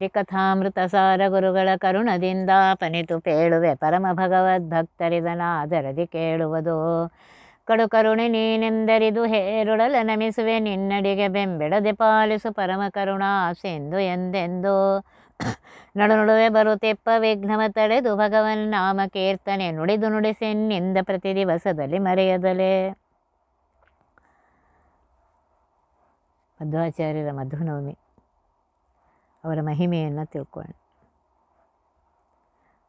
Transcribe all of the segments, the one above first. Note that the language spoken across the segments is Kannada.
ಶ್ರೀಕಥಾಮೃತ ಸಾರ ಗುರುಗಳ ಕರುಣದಿಂದ ಪನಿತು ಪೇಳುವೆ ಪರಮ ಭಗವದ್ಭಕ್ತರಿದನಾದರದಿ ಕೇಳುವುದು. ಕಡು ಕರುಣೆ ನೀನೆಂದರಿದು ಹೇರುಳಲ ನಮಿಸುವೆ ನಿನ್ನಡಿಗೆ ಬೆಂಬಿಡದೆ ಪಾಲಿಸು ಪರಮ ಕರುಣಾ ಎಂದೆಂದು. ನಡು ನಡುವೆ ಬರುತ್ತೆಪ್ಪ ವಿಘ್ನವ ತಡೆದು ಭಗವನ್ ನಾಮ ಕೀರ್ತನೆ ನುಡಿದು ನುಡಿಸೆನ್ನಿಂದ ಪ್ರತಿ ದಿವಸದಲ್ಲಿ ಮರೆಯದಲೆ. ಮಧ್ವಾಚಾರ್ಯರ ಮಧುನವಮಿ. ಅವರ ಮಹಿಮೆಯನ್ನು ತಿಳ್ಕೊಳ್ಳೋಣ.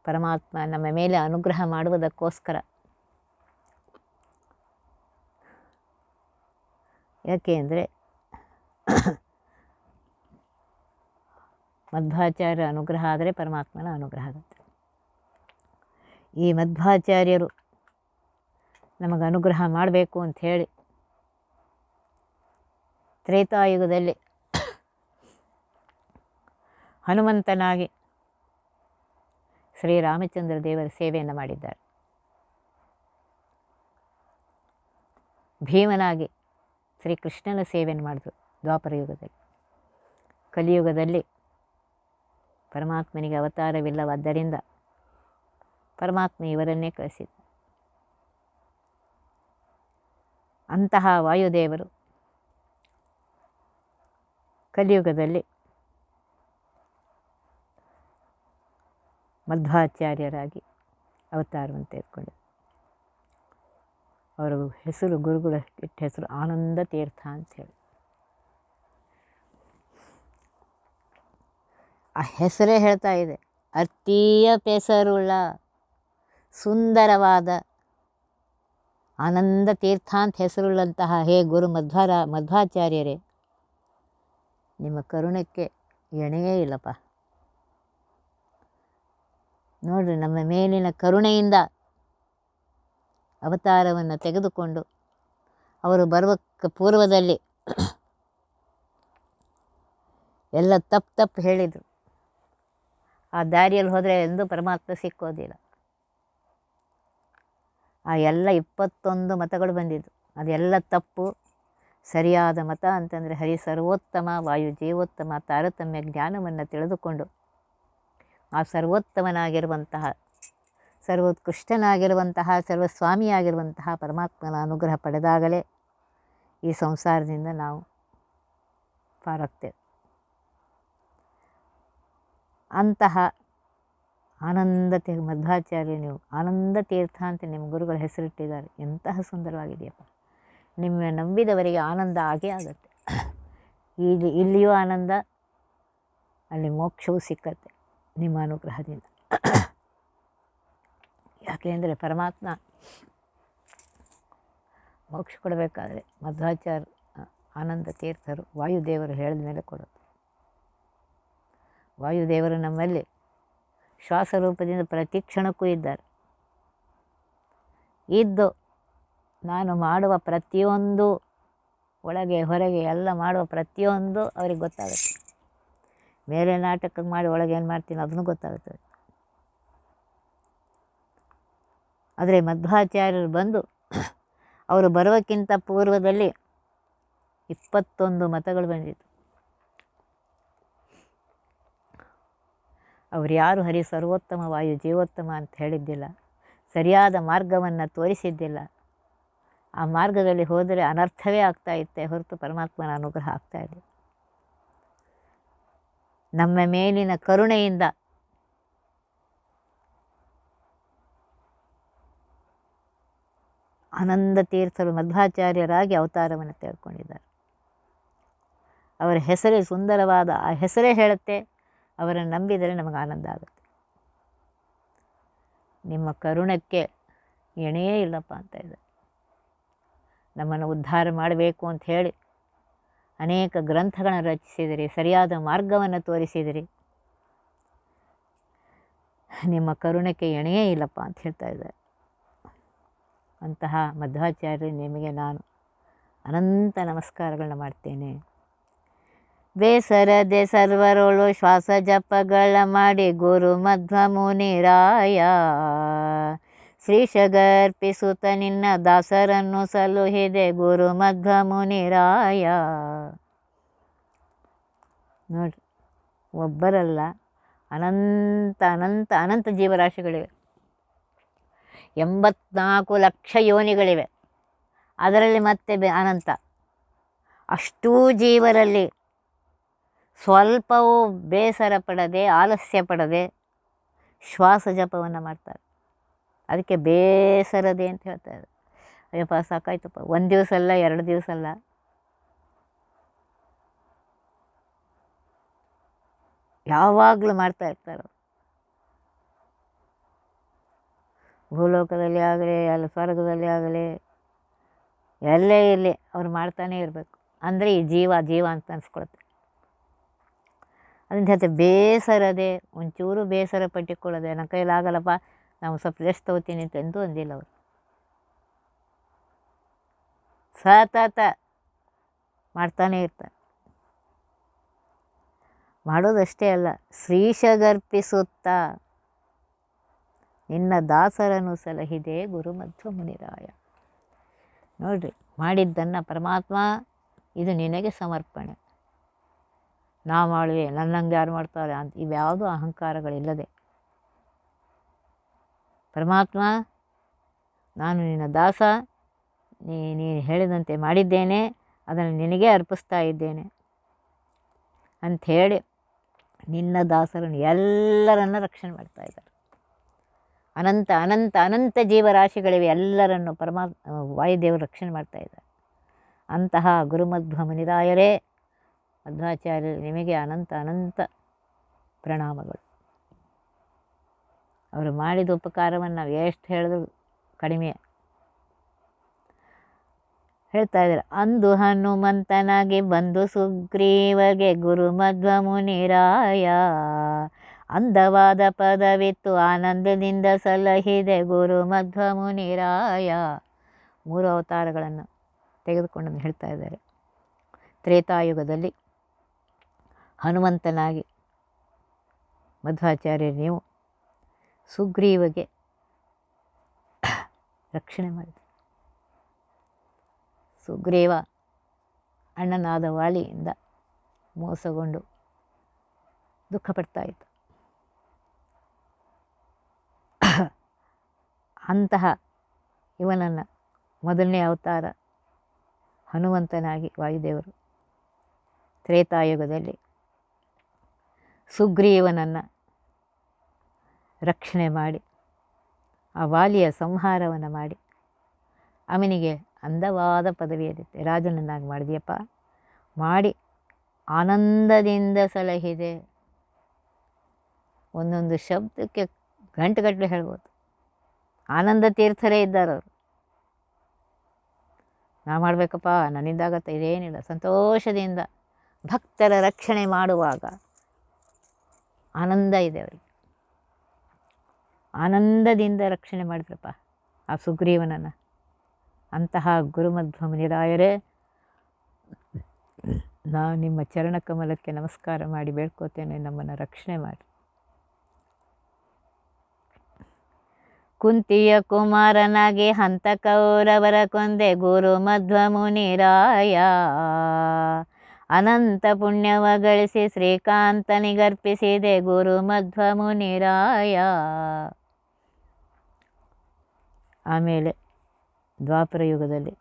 ಪರಮಾತ್ಮ ನಮ್ಮ ಮೇಲೆ ಅನುಗ್ರಹ ಮಾಡುವುದಕ್ಕೋಸ್ಕರ. ಯಾಕೆ ಅಂದರೆ ಮಧ್ವಾಚಾರ್ಯರ ಅನುಗ್ರಹ ಆದರೆ ಪರಮಾತ್ಮನ ಅನುಗ್ರಹ ಆಗುತ್ತೆ. ಈ ಮಧ್ವಾಚಾರ್ಯರು ನಮಗೆ ಅನುಗ್ರಹ ಮಾಡಬೇಕು ಅಂಥೇಳಿ ತ್ರೇತಾಯುಗದಲ್ಲಿ ಹನುಮಂತನಾಗಿ ಶ್ರೀರಾಮಚಂದ್ರ ದೇವರ ಸೇವೆಯನ್ನು ಮಾಡಿದ್ದಾರೆ. ಭೀಮನಾಗಿ ಶ್ರೀಕೃಷ್ಣನ ಸೇವೆಯನ್ನು ಮಾಡಿದ್ರು ದ್ವಾಪರ ಯುಗದಲ್ಲಿ. ಕಲಿಯುಗದಲ್ಲಿ ಪರಮಾತ್ಮನಿಗೆ ಅವತಾರವಿಲ್ಲವಾದ್ದರಿಂದ ಪರಮಾತ್ಮ ಇವರನ್ನೇ ಕಳಿಸಿದ ಅಂತಹ ವಾಯುದೇವರು ಕಲಿಯುಗದಲ್ಲಿ ಮಧ್ವಾಚಾರ್ಯರಾಗಿ ಅವತಾರವನ್ನು ತೆಗೆದುಕೊಂಡರು. ಅವರ ಹೆಸರು ಗುರುಗಳ ಇಟ್ಟ ಹೆಸರು ಆನಂದ ತೀರ್ಥ ಹೇಳಿ. ಆ ಹೆಸರೇ ಹೇಳ್ತಾ ಇದೆ. ಅತೀಯ ಪೆಸರುಳ್ಳ ಸುಂದರವಾದ ಆನಂದ ತೀರ್ಥ ಅಂತ ಹೆಸರುಳ್ಳಂತಹ ಹೇ ಗುರು ಮಧ್ವರ ಮಧ್ವಾಚಾರ್ಯರೇ, ನಿಮ್ಮ ಕರುಣಕ್ಕೆ ಎಣೆಯೇ ಇಲ್ಲಪ್ಪ. ನೋಡ್ರಿ ನಮ್ಮ ಮೇಲಿನ ಕರುಣೆಯಿಂದ ಅವತಾರವನ್ನು ತೆಗೆದುಕೊಂಡು ಅವರು ಬರುವ ಪೂರ್ವದಲ್ಲಿ ಎಲ್ಲ ತಪ್ಪು ತಪ್ಪು ಹೇಳಿದರು. ಆ ದಾರಿಯಲ್ಲಿ ಹೋದರೆ ಎಂದೂ ಪರಮಾತ್ಮ ಸಿಕ್ಕೋದಿಲ್ಲ. ಆ ಎಲ್ಲ ಇಪ್ಪತ್ತೊಂದು ಮತಗಳು ಬಂದಿದ್ದು. ಅದೆಲ್ಲ ತಪ್ಪು, ಸರಿಯಾದ ಮತ ಅಂತಂದರೆ ಹರಿ ಸರ್ವೋತ್ತಮ ವಾಯು ಜೀವೋತ್ತಮ, ತಾರತಮ್ಯ ಜ್ಞಾನವನ್ನು ತಿಳಿದುಕೊಂಡು ಆ ಸರ್ವೋತ್ತಮನಾಗಿರುವಂತಹ, ಸರ್ವೋತ್ಕೃಷ್ಟನಾಗಿರುವಂತಹ, ಸರ್ವಸ್ವಾಮಿಯಾಗಿರುವಂತಹ ಪರಮಾತ್ಮನ ಅನುಗ್ರಹ ಪಡೆದಾಗಲೇ ಈ ಸಂಸಾರದಿಂದ ನಾವು ಪಾರಾಗ್ತೇವೆ. ಅಂತಹ ಆನಂದ ತೀರ್ ಮಧ್ವಾಚಾರ್ಯ ನೀವು ಆನಂದ ತೀರ್ಥ ಅಂತ ನಿಮ್ಮ ಗುರುಗಳ ಹೆಸರಿಟ್ಟಿದ್ದಾರೆ. ಎಂತಹ ಸುಂದರವಾಗಿದೆಯಪ್ಪ. ನಿಮ್ಮ ನಂಬಿದವರಿಗೆ ಆನಂದ ಆಗೇ ಆಗುತ್ತೆ. ಇಲ್ಲಿ ಇಲ್ಲಿಯೂ ಆನಂದ, ಅಲ್ಲಿ ಮೋಕ್ಷವೂ ಸಿಕ್ಕತ್ತೆ. ನಿಮ್ಮ ಅನುಗ್ರಹದಿಂದ. ಯಾಕೆಂದರೆ ಪರಮಾತ್ಮ ಮೋಕ್ಷ ಕೊಡಬೇಕಾದ್ರೆ ಮಧ್ವಾಚಾರ್ಯ ಆನಂದ ತೀರ್ಥರು ವಾಯುದೇವರು ಹೇಳಿದ ಮೇಲೆ ಕೊಡೋದು. ವಾಯುದೇವರು ನಮ್ಮಲ್ಲಿ ಶ್ವಾಸ ರೂಪದಿಂದ ಪ್ರತಿ ಕ್ಷಣಕ್ಕೂ ಇದ್ದಾರೆ. ಇದ್ದು ನಾನು ಮಾಡುವ ಪ್ರತಿಯೊಂದು ಒಳಗೆ, ಹೊರಗೆ ಎಲ್ಲ ಮಾಡುವ ಪ್ರತಿಯೊಂದು ಅವ್ರಿಗೆ ಗೊತ್ತಾಗುತ್ತೆ. ಮೇಲೆ ನಾಟಕ ಮಾಡಿ ಒಳಗೆ ಏನು ಮಾಡ್ತೀನಿ ಅದನ್ನು ಗೊತ್ತಾಗುತ್ತೆ. ಆದರೆ ಮಧ್ವಾಚಾರ್ಯರು ಬಂದು ಅವರು ಬರೋಕ್ಕಿಂತ ಪೂರ್ವದಲ್ಲಿ ಇಪ್ಪತ್ತೊಂದು ಮತಗಳು ಬಂದಿತ್ತು. ಅವರು ಯಾರು ಹರಿ ಸರ್ವೋತ್ತಮ ವಾಯು ಜೀವೋತ್ತಮ ಅಂತ ಹೇಳಿದ್ದಿಲ್ಲ. ಸರಿಯಾದ ಮಾರ್ಗವನ್ನು ತೋರಿಸಿದ್ದಿಲ್ಲ. ಆ ಮಾರ್ಗದಲ್ಲಿ ಹೋದರೆ ಅನರ್ಥವೇ ಆಗ್ತಾ ಇತ್ತೆ ಹೊರತು ಪರಮಾತ್ಮನ ಅನುಗ್ರಹ ಆಗ್ತಾ ನಮ್ಮ ಮೇಲಿನ ಕರುಣೆಯಿಂದ. ಆನಂದ ತೀರ್ಥರು ಮಧ್ವಾಚಾರ್ಯರಾಗಿ ಅವತಾರವನ್ನು ತೆಗೆದುಕೊಂಡಿದ್ದಾರೆ. ಅವರ ಹೆಸರೇ ಸುಂದರವಾದ, ಆ ಹೆಸರೇ ಹೇಳುತ್ತೆ, ಅವರನ್ನು ನಂಬಿದರೆ ನಮಗೆ ಆನಂದ ಆಗುತ್ತೆ. ನಿಮ್ಮ ಕರುಣಕ್ಕೆ ಎಣೆಯೇ ಇಲ್ಲಪ್ಪ ಅಂತ ಇದೆ. ನಮ್ಮನ್ನು ಉದ್ಧಾರ ಮಾಡಬೇಕು ಅಂತ ಹೇಳಿ ಅನೇಕ ಗ್ರಂಥಗಳನ್ನು ರಚಿಸಿದಿರಿ, ಸರಿಯಾದ ಮಾರ್ಗವನ್ನು ತೋರಿಸಿದಿರಿ. ನಿಮ್ಮ ಕರುಣಕ್ಕೆ ಎಣೆಯೇ ಇಲ್ಲಪ್ಪ ಅಂತ ಹೇಳ್ತಾ ಇದ್ದಾರೆ. ಅಂತಹ ಮಧ್ವಾಚಾರ್ಯ ನಿಮಗೆ ನಾನು ಅನಂತ ನಮಸ್ಕಾರಗಳನ್ನ ಮಾಡ್ತೇನೆ. ಬೇಸರದೆ ಸರ್ವರೋಳು ಶ್ವಾಸ ಜಪಗಳ ಮಾಡಿ ಗುರು ಮಧ್ವ ಮುನಿರಾಯ. ಶ್ರೀಶಗರ್ಪಿಸುತ್ತ ನಿನ್ನ ದಾಸರನ್ನು ಸಲುಹಿದೆ ಗುರು ಮಧ್ವ ಮುನಿರಾಯ ನೋಡ್ರಿ ಒಬ್ಬರಲ್ಲ, ಅನಂತ ಅನಂತ ಅನಂತ ಜೀವರಾಶಿಗಳಿವೆ. ಎಂಬತ್ನಾಲ್ಕು ಲಕ್ಷ ಯೋನಿಗಳಿವೆ. ಅದರಲ್ಲಿ ಮತ್ತೆ ಅನಂತ. ಅಷ್ಟೂ ಜೀವರಲ್ಲಿ ಸ್ವಲ್ಪವೂ ಬೇಸರ ಪಡದೆ, ಆಲಸ್ಯ ಪಡದೆ ಶ್ವಾಸ ಜಪವನ್ನು ಮಾಡ್ತಾರೆ. ಅದಕ್ಕೆ ಬೇಸರದೆ ಅಂತ ಹೇಳ್ತಾರೆ ಅಯ್ಯಪ್ಪ, ಸಾಕಾಯ್ತಪ್ಪ. ಒಂದು ದಿವಸ ಅಲ್ಲ, ಎರಡು ದಿವಸ ಅಲ್ಲ. ಯಾವಾಗಲೂ ಮಾಡ್ತಾ ಇರ್ತಾರೆ ಭೂಲೋಕದಲ್ಲಿ ಆಗಲಿ, ಅಲ್ಲಿ ಸ್ವರ್ಗದಲ್ಲಿ ಆಗಲಿ, ಎಲ್ಲೇ ಇರಲಿ, ಅವ್ರು ಮಾಡ್ತಾನೇ ಇರಬೇಕು. ಅಂದರೆ ಈ ಜೀವ ಜೀವ ಅಂತ ಅನ್ಸ್ಕೊಳತ್ತೆ. ಅದನ್ನ ಜೊತೆ ಬೇಸರದೆ, ಒಂಚೂರು ಬೇಸರ ಪಟ್ಟಿಕೊಳ್ಳದೆ, ನನ್ನ ಕೈಲಾಗಲ್ಲಪ್ಪ ನಾವು ಸ್ವಲ್ಪ ರೆಸ್ಟ್ ತಗೋತೀನಿ ಅಂತ ಎಂದೂ ಅಂದಿಲ್ಲ ಅವರು. ಸತತ ಮಾಡ್ತಾನೆ ಇರ್ತಾರೆ ಮಾಡೋದಷ್ಟೇ ಅಲ್ಲ, ಶ್ರೀಶಗರ್ಪಿಸುತ್ತಾ. ನಿನ್ನ ದಾಸರನ್ನು ಸಲಹಿದೆ ಗುರುಮಧ್ವ ಮುನಿರಾಯ ನೋಡ್ರಿ, ಮಾಡಿದ್ದನ್ನು ಪರಮಾತ್ಮ ಇದು ನಿನಗೆ ಸಮರ್ಪಣೆ. ನಾ ಮಾಡುವೆ ನನ್ನಂಗೆ ಯಾರು ಮಾಡ್ತಾರೆ ಅಂತ ಇವ್ಯಾವುದೂ ಅಹಂಕಾರಗಳಿಲ್ಲದೆ. ಪರಮಾತ್ಮ, ನಾನು ನಿನ್ನ ದಾಸ, ನೀ, ನೀನು ಹೇಳಿದಂತೆ ಮಾಡಿದ್ದೇನೆ, ಅದನ್ನು ನಿನಗೆ ಅರ್ಪಿಸ್ತಾ ಇದ್ದೇನೆ ಅಂಥೇಳಿ ನಿನ್ನ ದಾಸರನ್ನು ಎಲ್ಲರನ್ನ ರಕ್ಷಣೆ ಮಾಡ್ತಾ ಇದ್ದಾರೆ. ಅನಂತ ಅನಂತ ಅನಂತ ಜೀವರಾಶಿಗಳಿವೆ, ಎಲ್ಲರನ್ನು ಪರಮಾತ್ಮ ವಾಯುದೇವರು ರಕ್ಷಣೆ ಮಾಡ್ತಾ ಇದ್ದಾರೆ. ಅಂತಹ ಗುರುಮಧ್ವ ಮುನಿರಾಯರೇ ಮಧ್ವಾಚಾರ್ಯರು ನಿಮಗೆ ಅನಂತ ಅನಂತ ಪ್ರಣಾಮಗಳು. ಅವರು ಮಾಡಿದ ಉಪಕಾರವನ್ನು ನಾವು ಎಷ್ಟು ಹೇಳಿದ್ರು ಕಡಿಮೆ. ಹೇಳ್ತಾ ಇದ್ದಾರೆ, ಅಂದು ಹನುಮಂತನಾಗಿ ಬಂದು ಸುಗ್ರೀವಗೆ ಗುರು ಮಧ್ವ ಮುನಿರಾಯ ಅಂದವಾದ ಪದವಿತ್ತು, ಆನಂದದಿಂದ ಸಲಹಿದೆ ಗುರುಮಧ್ವ ಮುನಿರಾಯ ಮೂರು ಅವತಾರಗಳನ್ನು ತೆಗೆದುಕೊಂಡು ಹೇಳ್ತಾ ಇದ್ದಾರೆ. ತ್ರೇತಾಯುಗದಲ್ಲಿ ಹನುಮಂತನಾಗಿ ಮಧ್ವಾಚಾರ್ಯರು ನೀವು ಸುಗ್ರೀವಗೆ ರಕ್ಷಣೆ ಮಾಡಿದ. ಸುಗ್ರೀವ ಅಣ್ಣನಾದ ವಾಳಿಯಿಂದ ಮೋಸಗೊಂಡು ದುಃಖಪಡ್ತಾ ಇದ್ದ. ಅಂತಹ ಇವನನ್ನು ಮೊದಲನೇ ಅವತಾರ ಹನುಮಂತನಾಗಿ ವಾಯುದೇವರು ತ್ರೇತಾಯುಗದಲ್ಲಿ ಸುಗ್ರೀವನನ್ನು ರಕ್ಷಣೆ ಮಾಡಿ, ಆ ವಾಲಿಯ ಸಂಹಾರವನ್ನು ಮಾಡಿ. ಅವನಿಗೆ ಅಂದವಾದ ಪದವಿಯಲ್ಲಿತ್ತೆ ರಾಜನನ್ನಾಗಿ ಮಾಡಿದೆಯಪ್ಪ. ಮಾಡಿ, ಆನಂದದಿಂದ ಸಲಹಿದೆ. ಒಂದೊಂದು ಶಬ್ದಕ್ಕೆ ಗಂಟೆಗಟ್ಟಲೆ ಹೇಳ್ಬೋದು. ಆನಂದ ತೀರ್ಥರೇ ಇದ್ದಾರೆ ಅವರು. ನಾ ಮಾಡಬೇಕಪ್ಪ ನನ್ನಿಂದಾಗತ್ತೆ ಇದೇನಿಲ್ಲ. ಸಂತೋಷದಿಂದ ಭಕ್ತರ ರಕ್ಷಣೆ ಮಾಡುವಾಗ ಆನಂದ ಇದೆ ಅವರಿಗೆ. ಆನಂದದಿಂದ ರಕ್ಷಣೆ ಮಾಡಿದ್ರಪ್ಪ ಆ ಸುಗ್ರೀವನನ್ನು. ಅಂತಹ ಗುರುಮಧ್ವ ಮುನಿರಾಯರೇ ನಾನು ನಿಮ್ಮ ಚರಣಕಮಲಕ್ಕೆ ನಮಸ್ಕಾರ ಮಾಡಿ ಬೇಡ್ಕೋತೇನೆ, ನಮ್ಮನ್ನು ರಕ್ಷಣೆ ಮಾಡಿ. ಕುಂತಿಯ ಕುಮಾರನಾಗಿ ಹಂತ ಕೌರವರ ಕೊಂದೆ ಗುರು ಮಧ್ವ ಮುನಿರಾಯ ಅನಂತ ಪುಣ್ಯವ ಗಳಿಸಿ ಶ್ರೀಕಾಂತನಿಗರ್ಪಿಸಿದೆ ಗುರು ಮಧ್ವ ಮುನಿರಾಯ ಆಮೇಲೆ ದ್ವಾಪರ ಯುಗದಲ್ಲಿ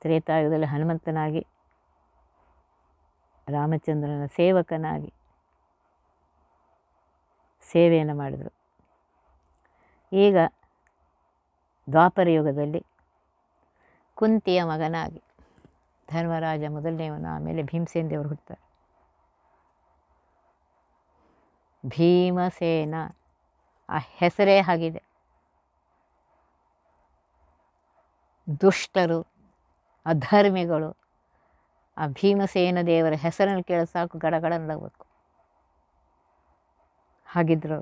ತ್ರೇತಾಯುಗದಲ್ಲಿ ಹನುಮಂತನಾಗಿ ರಾಮಚಂದ್ರನ ಸೇವಕನಾಗಿ ಸೇವೆಯನ್ನು ಮಾಡಿದರು. ಈಗ ದ್ವಾಪರ ಯುಗದಲ್ಲಿ ಕುಂತಿಯ ಮಗನಾಗಿ ಧರ್ಮರಾಜ ಮೊದಲನೆಯವನು, ಆಮೇಲೆ ಭೀಮಸೇನ್ ದೇವರು ಹುಟ್ಟುತ್ತಾರೆ ಭೀಮಸೇನ, ಆ ಹೆಸರೇ ಆಗಿದೆ ದುಷ್ಟರು, ಅಧರ್ಮಿಗಳು, ಆ ಭೀಮಸೇನ ದೇವರ ಹೆಸರನ್ನು ಕೇಳಿ ಸಾಕು ಗಡಗಡ ನಡಬೇಕು ಹಾಗಿದ್ರು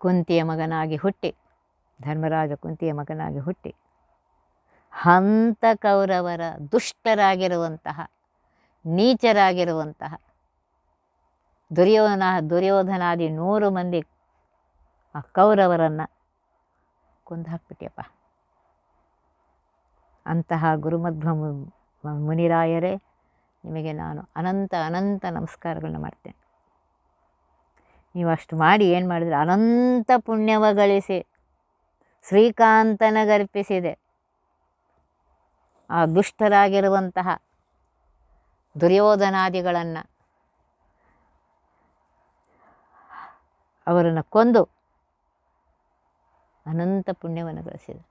ಕುಂತಿಯ ಮಗನಾಗಿ ಹುಟ್ಟಿ, ಧರ್ಮರಾಜ ಕುಂತಿಯ ಮಗನಾಗಿ ಹುಟ್ಟಿ ಹಂತ ಕೌರವರ ದುಷ್ಟರಾಗಿರುವಂತಹ, ನೀಚರಾಗಿರುವಂತಹ, ದುರ್ಯೋಧನ, ದುರ್ಯೋಧನಾದಿ ನೂರು ಮಂದಿ ಆ ಕೌರವರನ್ನು ಕೊಂದು ಹಾಕ್ಬಿಟ್ಟಿಯಪ್ಪ ಅಂತಹ ಗುರುಮಧ್ವ ಮುನಿರಾಯರೇ, ನಿಮಗೆ ನಾನು ಅನಂತ ಅನಂತ ನಮಸ್ಕಾರಗಳನ್ನ ಮಾಡ್ತೇನೆ. ನೀವು ಅಷ್ಟು ಮಾಡಿ ಏನು ಮಾಡಿದ್ರೆ? ಅನಂತ ಪುಣ್ಯವ ಗಳಿಸಿ ಶ್ರೀಕಾಂತನಗರ್ಪಿಸಿದೆ ಆ ದುಷ್ಟರಾಗಿರುವಂತಹ ದುರ್ಯೋಧನಾದಿಗಳನ್ನು ಅವರನ್ನು ಕೊಂದು ಅನಂತ ಪುಣ್ಯವನ್ನು ಗಳಿಸಿದೆ.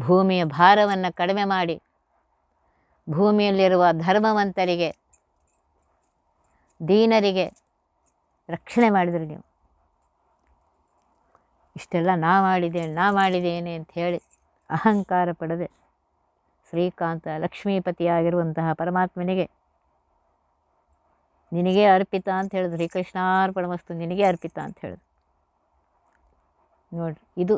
ಭೂಮಿಯ ಭಾರವನ್ನು ಕಡಿಮೆ ಮಾಡಿ, ಭೂಮಿಯಲ್ಲಿರುವ ಧರ್ಮವಂತರಿಗೆ, ದೀನರಿಗೆ ರಕ್ಷಣೆ ಮಾಡಿದರು ನೀವು. ಇಷ್ಟೆಲ್ಲ ನಾ ಮಾಡಿದ್ದೇನೆ ನಾ ಮಾಡಿದ್ದೇನೆ ಅಂತ ಹೇಳಿ ಅಹಂಕಾರ ಪಡದೆ. ಶ್ರೀಕಾಂತ ಲಕ್ಷ್ಮೀಪತಿಯಾಗಿರುವಂತಹ ಪರಮಾತ್ಮನಿಗೆ ನಿನಗೆ ಅರ್ಪಿತ ಅಂತ ಹೇಳಿದ್ರು. ಶ್ರೀಕೃಷ್ಣಾರ್ಪಣ ವಸ್ತು ನಿನಗೆ ಅರ್ಪಿತ ಅಂತ ಹೇಳಿದ್ರು. ನೋಡ್ರಿ, ಇದು.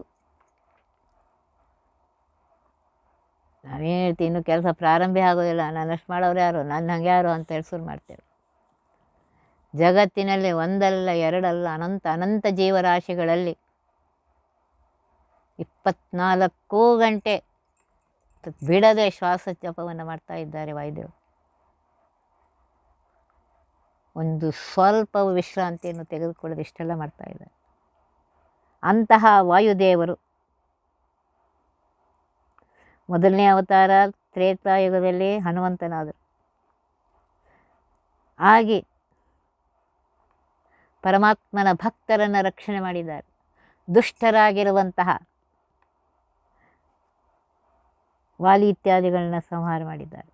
ನಾವೇನು ಹೇಳ್ತೀವಿ, ಇನ್ನೂ ಕೆಲಸ ಪ್ರಾರಂಭ ಆಗೋದಿಲ್ಲ. ನನ್ನಷ್ಟು ಮಾಡೋರು ಯಾರು? ನನ್ನ ಹಂಗೆ ಯಾರು ಅಂತ ಹೇಳಿ ಶುರು ಮಾಡ್ತೇವೆ. ಜಗತ್ತಿನಲ್ಲಿ ಒಂದಲ್ಲ, ಎರಡಲ್ಲ, ಅನಂತ ಅನಂತ ಜೀವರಾಶಿಗಳಲ್ಲಿ ಇಪ್ಪತ್ನಾಲ್ಕು ಗಂಟೆ ಬಿಡದೆ ಶ್ವಾಸ ಜಪವನ್ನು ಮಾಡ್ತಾ ಇದ್ದಾರೆ ವಾಯುದೇವರು ಒಂದು ಸ್ವಲ್ಪ ವಿಶ್ರಾಂತಿಯನ್ನು ತೆಗೆದುಕೊಳ್ಳೋದು ಇಷ್ಟೆಲ್ಲ ಮಾಡ್ತಾ ಇದ್ದಾರೆ. ಅಂತಹ ವಾಯುದೇವರು. ಮೊದಲನೇ ಅವತಾರ ತ್ರೇತಾಯುಗದಲ್ಲಿ ಹನುಮಂತನಾದರು. ಆಗಿ ಪರಮಾತ್ಮನ ಭಕ್ತರನ್ನು ರಕ್ಷಣೆ ಮಾಡಿದ್ದಾರೆ. ದುಷ್ಟರಾಗಿರುವಂತಹ ವಾಲಿ ಇತ್ಯಾದಿಗಳನ್ನ ಸಂಹಾರ ಮಾಡಿದ್ದಾರೆ.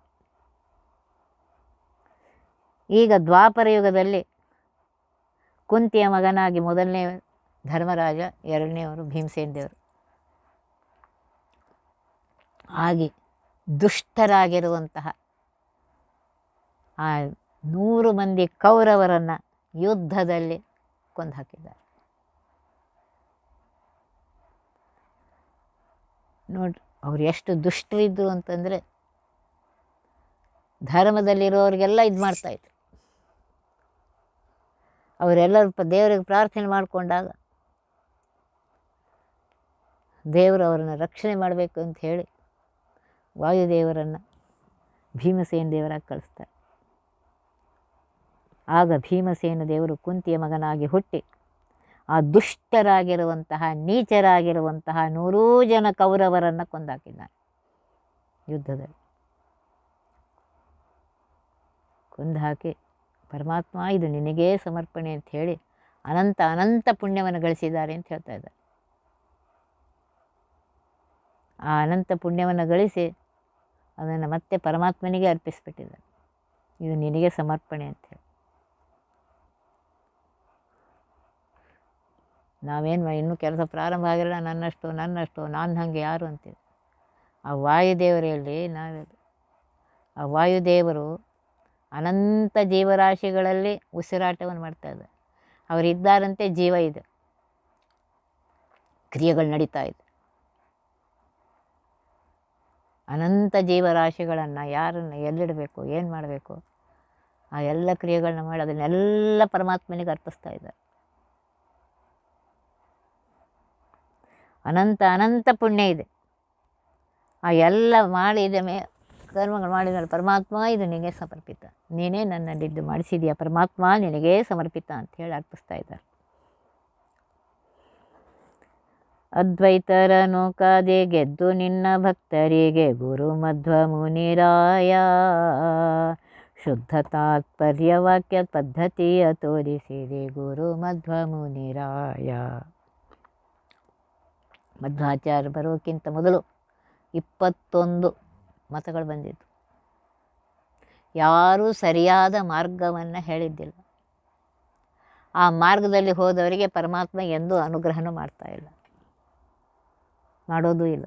ಈಗ ದ್ವಾಪರ ಯುಗದಲ್ಲಿ ಕುಂತಿಯ ಮಗನಾಗಿ ಮೊದಲನೇ ಧರ್ಮರಾಜ ಎರಡನೇವರು ಭೀಮಸೇನ ದೇವರು. ಹಾಗೆ ದುಷ್ಟರಾಗಿರುವಂತಹ ಆ ನೂರು ಮಂದಿ ಕೌರವರನ್ನು ಯುದ್ಧದಲ್ಲಿ ಕೊಂದು ಹಾಕಿದ್ದಾರೆ ನೋಡ್ರಿ ಅವ್ರು ಎಷ್ಟು ದುಷ್ಟರಿದ್ದರು ಅಂತಂದರೆ ಧರ್ಮದಲ್ಲಿರೋರಿಗೆಲ್ಲ ಇದು ಮಾಡ್ತಾಯಿದ್ರು ಅವರೆಲ್ಲರೂ ದೇವರಿಗೆ ಪ್ರಾರ್ಥನೆ ಮಾಡಿಕೊಂಡಾಗ ದೇವರು ಅವರನ್ನು ರಕ್ಷಣೆ ಮಾಡಬೇಕು ಅಂತ ಹೇಳಿ ವಾಯುದೇವರನ್ನು ಭೀಮಸೇನ ದೇವರಾಗಿ ಕಳಿಸ್ತಾರೆ. ಆಗ ಭೀಮಸೇನ ದೇವರು ಕುಂತಿಯ ಮಗನಾಗಿ ಹುಟ್ಟಿ ಆ ದುಷ್ಟರಾಗಿರುವಂತಹ, ನೀಚರಾಗಿರುವಂತಹ ನೂರೂ ಜನ ಕೌರವರನ್ನು ಕೊಂದಾಕಿದ್ದಾನೆ ಯುದ್ಧದಲ್ಲಿ. ಕೊಂದು ಹಾಕಿ ಪರಮಾತ್ಮ ಇದು ನಿನಗೇ ಸಮರ್ಪಣೆ ಅಂತ ಹೇಳಿ ಅನಂತ ಅನಂತ ಪುಣ್ಯವನ್ನು ಗಳಿಸಿದ್ದಾರೆ ಅಂತ ಹೇಳ್ತಾ ಇದ್ದಾರೆ. ಆ ಅನಂತ ಪುಣ್ಯವನ್ನು ಗಳಿಸಿ ಅದನ್ನು ಮತ್ತೆ ಪರಮಾತ್ಮನಿಗೆ ಅರ್ಪಿಸಿಬಿಟ್ಟಿದ್ದಾರೆ. ಇದು ನಿನಗೆ ಸಮರ್ಪಣೆ ಅಂತೇಳಿ ನಾವೇನು ಇನ್ನೂ ಕೆಲಸ ಪ್ರಾರಂಭ ಆಗಿರಲ್ಲ, ನನ್ನಷ್ಟು ನನ್ನಷ್ಟು, ನಾನು ಹಾಗೆ ಯಾರು ಅಂತೀವಿ. ಆ ವಾಯುದೇವರಲ್ಲಿ ನಾವೇ ಆ ವಾಯುದೇವರು ಅನಂತ ಜೀವರಾಶಿಗಳಲ್ಲಿ ಉಸಿರಾಟವನ್ನು ಮಾಡ್ತಾ ಇದ್ದಾರೆ. ಅವರಿದ್ದಾರಂತೆ ಜೀವ ಇದೆ. ಕ್ರಿಯೆಗಳು ನಡೀತಾ ಇದೆ. ಅನಂತ ಜೀವರಾಶಿಗಳನ್ನು ಯಾರನ್ನು ಎಲ್ಲಿಡಬೇಕು, ಏನು ಮಾಡಬೇಕು, ಆ ಎಲ್ಲ ಕ್ರಿಯೆಗಳನ್ನ ಮಾಡಿ ಅದನ್ನೆಲ್ಲ ಪರಮಾತ್ಮನಿಗೆ ಅರ್ಪಿಸ್ತಾ ಇದ್ದಾರೆ. ಅನಂತ ಅನಂತ ಪುಣ್ಯ ಇದೆ. ಆ ಎಲ್ಲ ಮಾಡಿದ ಮೇ ಕರ್ಮಗಳು ಮಾಡಿದ ಪರಮಾತ್ಮ ಇದು ನಿನಗೆ ಸಮರ್ಪಿತ. ನೀನೇ ನನ್ನಲ್ಲಿದ್ದು ಮಾಡಿಸಿದೀಯ, ಪರಮಾತ್ಮ ನಿನಗೇ ಸಮರ್ಪಿತ ಅಂತ ಹೇಳಿ ಅರ್ಪಿಸ್ತಾ ಇದ್ದಾರೆ. ಅದ್ವೈತರ ನೌಕಾದೆ ಗೆದ್ದು ನಿನ್ನ ಭಕ್ತರಿಗೆ ಗುರು ಮಧ್ವ ಮುನಿರಾಯ ಶುದ್ಧ ತಾತ್ಪರ್ಯ ವಾಕ್ಯ ಪದ್ಧತಿಯ ತೋರಿಸಿದೆ ಗುರು ಮಧ್ವ ಮುನಿರಾಯ ಮಧ್ವಾಚಾರ್ಯ ಬರೋಕ್ಕಿಂತ ಮೊದಲು ಇಪ್ಪತ್ತೊಂದು ಮತಗಳು ಬಂದಿತ್ತು ಯಾರೂ ಸರಿಯಾದ ಮಾರ್ಗವನ್ನು ಹೇಳಿದ್ದಿಲ್ಲ. ಆ ಮಾರ್ಗದಲ್ಲಿ ಹೋದವರಿಗೆ ಪರಮಾತ್ಮ ಎಂದೂ ಅನುಗ್ರಹನೂ ಮಾಡ್ತಾ ಇಲ್ಲ. ಮಾಡೋದೂ ಇಲ್ಲ.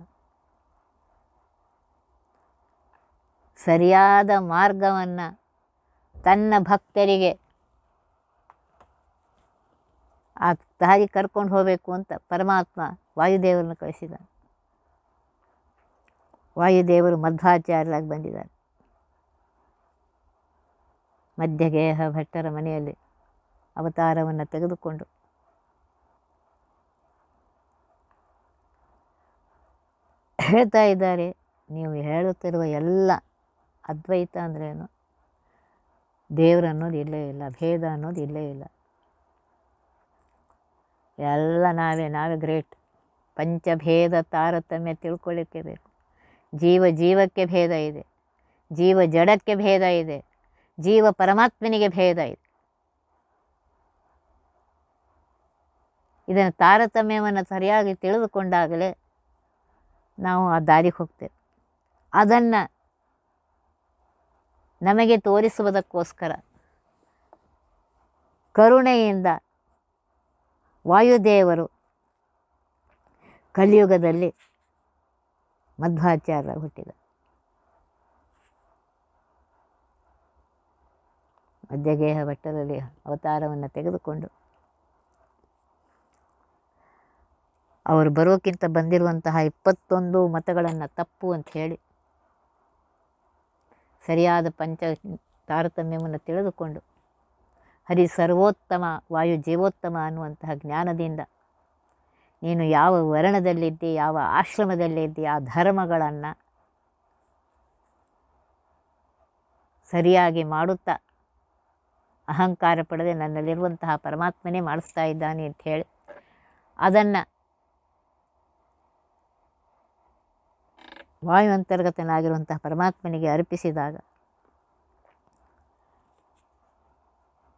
ಸರಿಯಾದ ಮಾರ್ಗವನ್ನು ತನ್ನ ಭಕ್ತರಿಗೆ ಆ ದಾರಿ ಕರ್ಕೊಂಡು ಹೋಗಬೇಕು ಅಂತ ಪರಮಾತ್ಮ ವಾಯುದೇವರನ್ನು ಕಳಿಸಿದ ವಾಯುದೇವರು ಮಧ್ವಾಚಾರ್ಯರಾಗಿ ಬಂದಿದ್ದಾರೆ. ಮಧ್ಯಗೇಹ ಭಟ್ಟರ ಮನೆಯಲ್ಲಿ ಅವತಾರವನ್ನು ತೆಗೆದುಕೊಂಡು ಹೇಳ್ತಾ ಇದ್ದಾರೆ. ನೀವು ಹೇಳುತ್ತಿರುವ ಎಲ್ಲ ಅದ್ವೈತ ಅಂದ್ರೇನು? ದೇವ್ರು ಅನ್ನೋದು ಇಲ್ಲೇ ಇಲ್ಲ, ಭೇದ ಅನ್ನೋದು ಇಲ್ಲೇ ಇಲ್ಲ. ಎಲ್ಲ ನಾವೇ ನಾವೇ ಗ್ರೇಟ್. ಪಂಚಭೇದ ತಾರತಮ್ಯ ತಿಳ್ಕೊಳ್ಳಿಕ್ಕೆ ಬೇಕು. ಜೀವ ಜೀವಕ್ಕೆ ಭೇದ ಇದೆ. ಜೀವ ಜಡಕ್ಕೆ ಭೇದ ಇದೆ. ಜೀವ ಪರಮಾತ್ಮನಿಗೆ ಭೇದ ಇದೆ. ಇದನ್ನು ತಾರತಮ್ಯವನ್ನು ಸರಿಯಾಗಿ ತಿಳಿದುಕೊಂಡಾಗಲೇ ನಾವು ಆ ದಾರಿಗೆ ಹೋಗ್ತೇವೆ. ಅದನ್ನು ನಮಗೆ ತೋರಿಸುವುದಕ್ಕೋಸ್ಕರ ಕರುಣೆಯಿಂದ ವಾಯುದೇವರು ಕಲಿಯುಗದಲ್ಲಿ ಮಧ್ವಾಚಾರ್ಯ ಹುಟ್ಟಿದ ಮಧ್ಯಗೇಹ ಭಟ್ಟರಲ್ಲಿ ಅವತಾರವನ್ನು ತೆಗೆದುಕೊಂಡು ಅವರು ಬರೋಕ್ಕಿಂತ ಬಂದಿರುವಂತಹ ಇಪ್ಪತ್ತೊಂದು ಮತಗಳನ್ನು ತಪ್ಪು ಅಂತ ಹೇಳಿ ಸರಿಯಾದ ಪಂಚ ತಾರತಮ್ಯವನ್ನು ತಿಳಿದುಕೊಂಡು, ಹರಿ ಸರ್ವೋತ್ತಮ ವಾಯು ಜೀವೋತ್ತಮ ಅನ್ನುವಂತಹ ಜ್ಞಾನದಿಂದ ನೀನು ಯಾವ ವರ್ಣದಲ್ಲಿದ್ದಿ, ಯಾವ ಆಶ್ರಮದಲ್ಲಿದ್ದಿ, ಆ ಧರ್ಮಗಳನ್ನು ಸರಿಯಾಗಿ ಮಾಡುತ್ತಾ, ಅಹಂಕಾರ ಪಡೆದೇ ನನ್ನಲ್ಲಿರುವಂತಹ ಪರಮಾತ್ಮನೇ ಮಾಡಿಸ್ತಾ ಇದ್ದಾನೆ ಅಂತ ಹೇಳಿ, ಅದನ್ನು ವಾಯು ಅಂತರ್ಗತನಾಗಿರುವಂತಹ ಪರಮಾತ್ಮನಿಗೆ ಅರ್ಪಿಸಿದಾಗ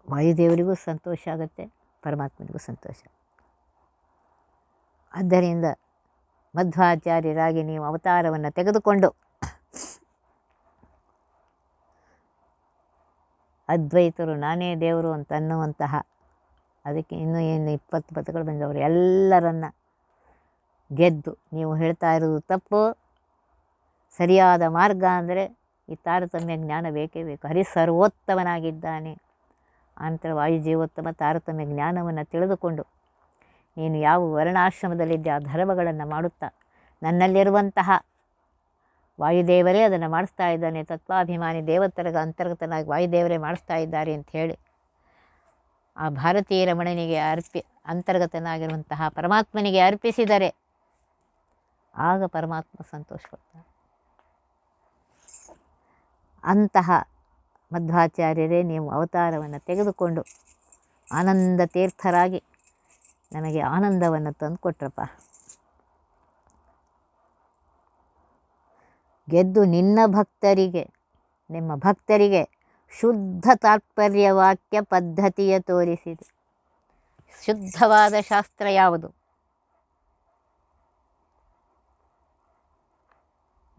ವಾಯುದೇವರಿಗೂ ಸಂತೋಷ ಆಗುತ್ತೆ, ಪರಮಾತ್ಮನಿಗೂ ಸಂತೋಷ. ಆದ್ದರಿಂದ ಮಧ್ವಾಚಾರ್ಯರಾಗಿ ನೀವು ಅವತಾರವನ್ನು ತೆಗೆದುಕೊಂಡು ಅದ್ವೈತರು ನಾನೇ ದೇವರು ಅಂತ ಅನ್ನುವಂತಹ ಅದಕ್ಕೆ ಇನ್ನೂ ಏನು ಇಪ್ಪತ್ತು ಪದಗಳು ಬಂದವರು ಎಲ್ಲರನ್ನ ಗೆದ್ದು ನೀವು ಹೇಳ್ತಾ ಇರೋದು ತಪ್ಪು. ಸರಿಯಾದ ಮಾರ್ಗ ಅಂದರೆ ಈ ತಾರತಮ್ಯ ಜ್ಞಾನ ಬೇಕೇ ಬೇಕು. ಹರಿ ಸರ್ವೋತ್ತಮನಾಗಿದ್ದಾನೆ. ಅಂತರ ವಾಯುಜೀವೋತ್ತಮ ತಾರತಮ್ಯ ಜ್ಞಾನವನ್ನು ತಿಳಿದುಕೊಂಡು ನೀನು ಯಾವ ವರ್ಣಾಶ್ರಮದಲ್ಲಿದ್ದೆ ಆ ಧರ್ಮಗಳನ್ನು ಮಾಡುತ್ತಾ? ನನ್ನಲ್ಲಿರುವಂತಹ ವಾಯುದೇವರೇ ಅದನ್ನು ಮಾಡಿಸ್ತಾ ಇದ್ದಾನೆ. ತತ್ವಾಭಿಮಾನಿ ದೇವತರಗ ಅಂತರ್ಗತನಾಗಿ ವಾಯುದೇವರೇ ಮಾಡಿಸ್ತಾ ಇದ್ದಾರೆ ಅಂತ ಹೇಳಿ ಆ ಭಾರತೀಯ ರಮಣನಿಗೆ ಅರ್ಪಿ ಅಂತರ್ಗತನಾಗಿರುವಂತಹ ಪರಮಾತ್ಮನಿಗೆ ಅರ್ಪಿಸಿದರೆ ಆಗ ಪರಮಾತ್ಮ ಸಂತೋಷ ಪಡ್ತಾನೆ ಅಂತಹ ಮಧ್ವಾಚಾರ್ಯರೇ ನೀವು ಅವತಾರವನ್ನು ತೆಗೆದುಕೊಂಡು ಆನಂದ ತೀರ್ಥರಾಗಿ ನಮಗೆ ಆನಂದವನ್ನು ತಂದುಕೊಟ್ರಪ್ಪ. ಗೆದ್ದು ನಿನ್ನ ಭಕ್ತರಿಗೆ, ನಿಮ್ಮ ಭಕ್ತರಿಗೆ ಶುದ್ಧ ತಾತ್ಪರ್ಯ ವಾಕ್ಯ ಪದ್ಧತಿಯ ತೋರಿಸಿದೆ. ಶುದ್ಧವಾದ ಶಾಸ್ತ್ರ ಯಾವುದು?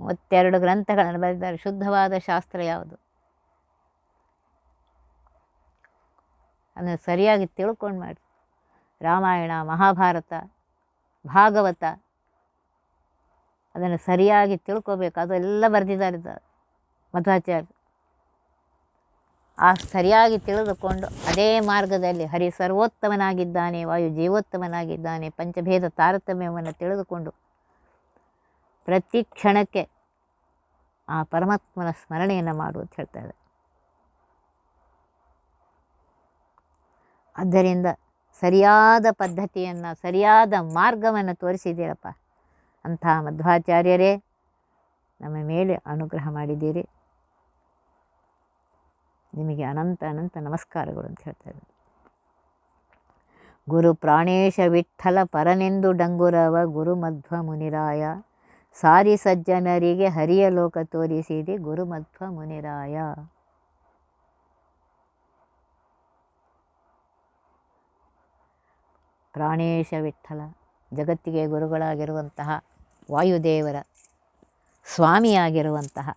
ಮೂವತ್ತೆರಡು ಗ್ರಂಥಗಳನ್ನು ಬರೆದಿದ್ದಾರೆ. ಶುದ್ಧವಾದ ಶಾಸ್ತ್ರ ಯಾವುದು? ಅದನ್ನು ಸರಿಯಾಗಿ ತಿಳ್ಕೊಂಡು ಮಾಡಿ. ರಾಮಾಯಣ, ಮಹಾಭಾರತ, ಭಾಗವತ, ಅದನ್ನು ಸರಿಯಾಗಿ ತಿಳ್ಕೋಬೇಕು. ಅದೆಲ್ಲ ಬರೆದಿದ್ದಾರೆ ಮಧ್ವಾಚಾರ್ಯ ಆ ಸರಿಯಾಗಿ ತಿಳಿದುಕೊಂಡು ಅದೇ ಮಾರ್ಗದಲ್ಲಿ ಹರಿ ಸರ್ವೋತ್ತಮನಾಗಿದ್ದಾನೆ, ವಾಯು ಜೀವೋತ್ತಮನಾಗಿದ್ದಾನೆ, ಪಂಚಭೇದ ತಾರತಮ್ಯವನ್ನು ತಿಳಿದುಕೊಂಡು ಪ್ರತಿ ಕ್ಷಣಕ್ಕೆ ಆ ಪರಮಾತ್ಮನ ಸ್ಮರಣೆಯನ್ನು ಮಾಡು ಅಂತ ಹೇಳ್ತಾರೆ ಆದ್ದರಿಂದ ಸರಿಯಾದ ಪದ್ಧತಿಯನ್ನು, ಸರಿಯಾದ ಮಾರ್ಗವನ್ನು ತೋರಿಸಿದ್ದೀರಪ್ಪ. ಅಂಥ ಮಧ್ವಾಚಾರ್ಯರೇ, ನಮ್ಮ ಮೇಲೆ ಅನುಗ್ರಹ ಮಾಡಿದ್ದೀರಿ. ನಿಮಗೆ ಅನಂತ ಅನಂತ ನಮಸ್ಕಾರಗಳು ಅಂತ ಹೇಳ್ತಾರೆ ಗುರು ಪ್ರಾಣೇಶ ವಿಠಲ ಪರನೆಂದು ಡಂಗುರವ ಗುರು ಮಧ್ವ ಮುನಿರಾಯ ಸಾರಿ ಸಜ್ಜನರಿಗೆ ಹರಿಯ ಲೋಕ ತೋರಿಸಿದೆ ಗುರುಮಧ್ವ ಮುನಿರಾಯ. ಪ್ರಾಣೇಶ ವಿಠಲ ಜಗತ್ತಿಗೆ ಗುರುಗಳಾಗಿರುವಂತಹ ವಾಯುದೇವರ ಸ್ವಾಮಿಯಾಗಿರುವಂತಹ,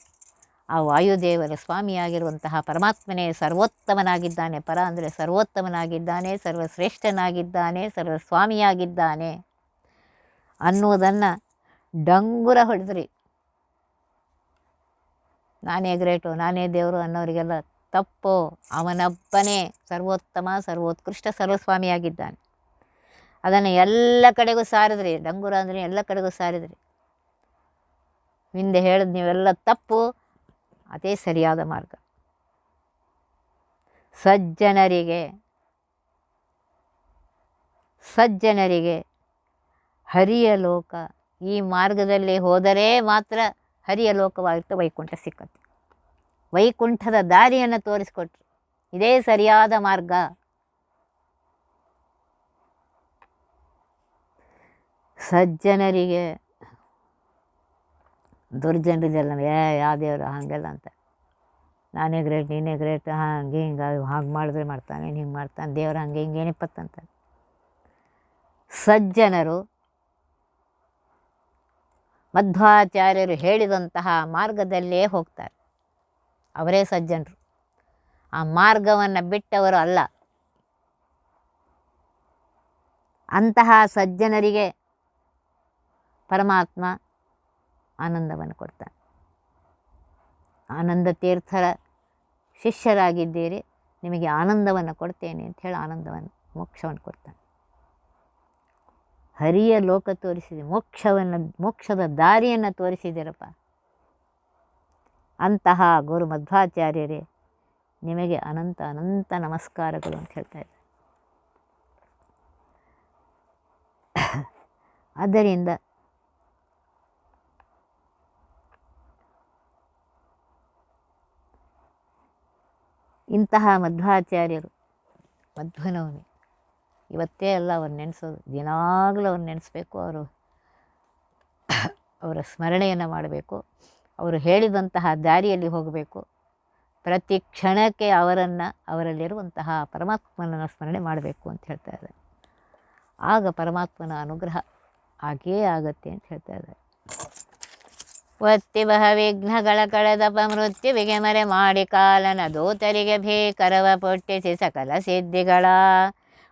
ಆ ವಾಯುದೇವರ ಸ್ವಾಮಿಯಾಗಿರುವಂತಹ ಪರಮಾತ್ಮನೇ ಸರ್ವೋತ್ತಮನಾಗಿದ್ದಾನೆ, ಪರ ಅಂದರೆ ಸರ್ವೋತ್ತಮನಾಗಿದ್ದಾನೆ, ಸರ್ವಶ್ರೇಷ್ಠನಾಗಿದ್ದಾನೆ, ಸರ್ವಸ್ವಾಮಿಯಾಗಿದ್ದಾನೆ ಅನ್ನುವುದನ್ನು ಡಂಗುರ ಹೊಡೆದ್ರಿ. ನಾನೇ ಗ್ರೇಟು, ನಾನೇ ದೇವರು ಅನ್ನೋರಿಗೆಲ್ಲ ತಪ್ಪು. ಅವನೊಬ್ಬನೇ ಸರ್ವೋತ್ತಮ, ಸರ್ವೋತ್ಕೃಷ್ಟ ಸರ್ವಸ್ವಾಮಿಯಾಗಿದ್ದಾನೆ ಅದನ್ನು ಎಲ್ಲ ಕಡೆಗೂ ಸಾರಿದ್ರಿ, ಡಂಗುರ ಅಂದರೆ ಎಲ್ಲ ಕಡೆಗೂ ಸಾರಿದ್ರಿ. ಹಿಂದೆ ಹೇಳಿದ್ ನೀವೆಲ್ಲ ತಪ್ಪು, ಅದೇ ಸರಿಯಾದ ಮಾರ್ಗ. ಸಜ್ಜನರಿಗೆ ಸಜ್ಜನರಿಗೆ ಹರಿಯ ಲೋಕ ಈ ಮಾರ್ಗದಲ್ಲಿ ಹೋದರೆ ಮಾತ್ರ ಹರಿಯ ಲೋಕವಾಗಿತ್ತು, ವೈಕುಂಠ ಸಿಕ್ಕತ್ತೆ ವೈಕುಂಠದ ದಾರಿಯನ್ನು ತೋರಿಸ್ಕೊಟ್ರು. ಇದೇ ಸರಿಯಾದ ಮಾರ್ಗ. ಸಜ್ಜನರಿಗೆ ದುರ್ಜನರಿಗೆಲ್ಲ, ಏ ಯಾವ ದೇವರು ಹಾಗೆಲ್ಲ ಅಂತ. ನಾನೇ ಗ್ರೇಟ್ ನೀನೇ ಗ್ರೇಟ್ ಹಂಗೆ, ಹಿಂಗೆ, ಹಾಗೆ ಮಾಡಿದ್ರೆ ಮಾಡ್ತಾನೆ, ಹಿಂಗೆ ಮಾಡ್ತಾನೆ, ದೇವ್ರು ಹಂಗೆ, ಹಿಂಗೆ, ಏನಿಪ್ಪತ್ತಂತ. ಸಜ್ಜನರು ಮಧ್ವಾಚಾರ್ಯರು ಹೇಳಿದಂತಹ ಮಾರ್ಗದಲ್ಲೇ ಹೋಗ್ತಾರೆ. ಅವರೇ ಸಜ್ಜನರು. ಆ ಮಾರ್ಗವನ್ನು ಬಿಟ್ಟವರು ಅಲ್ಲ. ಅಂತಹ ಸಜ್ಜನರಿಗೆ ಪರಮಾತ್ಮ ಆನಂದವನ್ನು ಕೊಡ್ತಾನೆ. ಆನಂದ ತೀರ್ಥರ ಶಿಷ್ಯರಾಗಿದ್ದೀರಿ, ನಿಮಗೆ ಆನಂದವನ್ನು ಕೊಡ್ತೇನೆ ಅಂತ ಹೇಳಿ ಆನಂದವನ್ನು, ಮೋಕ್ಷವನ್ನು ಕೊಡ್ತಾನೆ. ಹರಿಯ ಲೋಕ ತೋರಿಸಿದೆ. ಮೋಕ್ಷವನ್ನು, ಮೋಕ್ಷದ ದಾರಿಯನ್ನು ತೋರಿಸಿದಿರಪ್ಪ ಅಂತಹ ಗುರು ಮಧ್ವಾಚಾರ್ಯರೇ, ನಿಮಗೆ ಅನಂತ ಅನಂತ ನಮಸ್ಕಾರಗಳು ಅಂತ ಹೇಳ್ತಾ ಇದ್ದಾರೆ. ಆದ್ದರಿಂದ ಇಂತಹ ಮಧ್ವಾಚಾರ್ಯರು ಮಧ್ವನವಮಿ ಇವತ್ತೇ ಅಲ್ಲ ಅವ್ರು ನೆನೆಸೋದು. ದಿನಾಗಲೂ ಅವ್ರು ನೆನೆಸ್ಬೇಕು, ಅವರು ಅವರ ಸ್ಮರಣೆಯನ್ನು ಮಾಡಬೇಕು. ಅವರು ಹೇಳಿದಂತಹ ದಾರಿಯಲ್ಲಿ ಹೋಗಬೇಕು. ಪ್ರತಿ ಕ್ಷಣಕ್ಕೆ ಅವರನ್ನು, ಅವರಲ್ಲಿರುವಂತಹ ಪರಮಾತ್ಮನನ್ನು ಸ್ಮರಣೆ ಮಾಡಬೇಕು ಅಂತ ಹೇಳ್ತಾ ಇದ್ದಾರೆ. ಆಗ ಪರಮಾತ್ಮನ ಅನುಗ್ರಹ ಆಗೇ ಆಗತ್ತೆ ಅಂತ ಹೇಳ್ತಾ ಇದ್ದಾರೆ. ಒತ್ತಿ ಬಹ ವಿಘ್ನಗಳ ಕಳೆದಪ ಮೃತ್ಯುವಿಗೆ ಮರೆ ಮಾಡಿ ಕಾಲನ ದೂತರಿಗೆ ಭೀಕರವ ಪೊಟ್ಟಿಸಿ ಸಕಲ ಸಿದ್ಧಿಗಳ